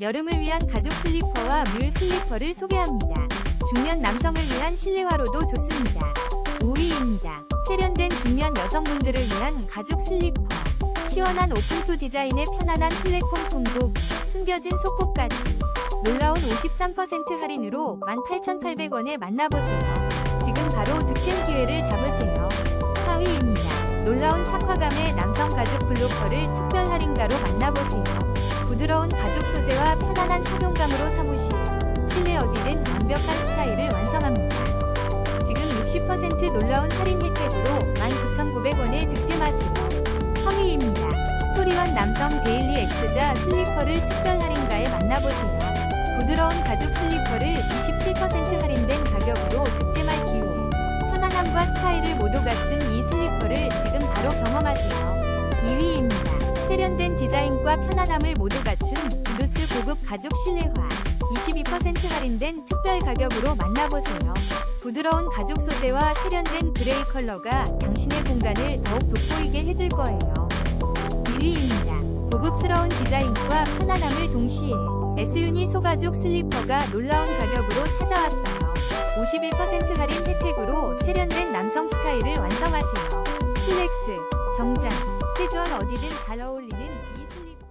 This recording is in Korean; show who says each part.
Speaker 1: 여름을 위한 가죽 슬리퍼와 뮬 슬리퍼를 소개합니다. 중년 남성을 위한 실내화로도 좋습니다. 5위입니다. 세련된 중년 여성분들을 위한 가죽 슬리퍼. 시원한 오픈토 디자인의 편안한 플랫폼 통곡, 숨겨진 속곡까지. 놀라운 53% 할인으로 18,800원에 만나보세요. 지금 바로 득템 기회를 잡으세요. 4위입니다. 놀라운 착화감의 남성 가죽 블로커를 특별 할인가로 만나보세요. 부드러운 가죽 소재와 편안한 착용감으로 사무실, 실내 어디든 완벽한 스타일을 완성합니다. 지금 60% 놀라운 할인 혜택으로 19,900원에 득템하세요. 3위입니다. 스토리원 남성 데일리 엑스자 슬리퍼를 특별 할인가에 만나보세요. 부드러운 가죽 슬리퍼를 27% 할인된 가격으로 득템할 기회. 편안함과 스타일을 모두 갖춘 이 슬리퍼를 지금 디자인과 편안함을 모두 갖춘 구두스 고급 가죽 실내화. 22% 할인된 특별 가격으로 만나보세요. 부드러운 가죽 소재와 세련된 그레이 컬러가 당신의 공간을 더욱 돋보이게 해줄 거예요. 1위입니다. 고급스러운 디자인과 편안함을 동시에 S유니 소가죽 슬리퍼가 놀라운 가격으로 찾아왔어요. 51% 할인 혜택으로 세련된 남성 스타일을 완성하세요. 슬랙스, 정장, 캐주얼 어디든 잘 어울리는 이 슬리퍼.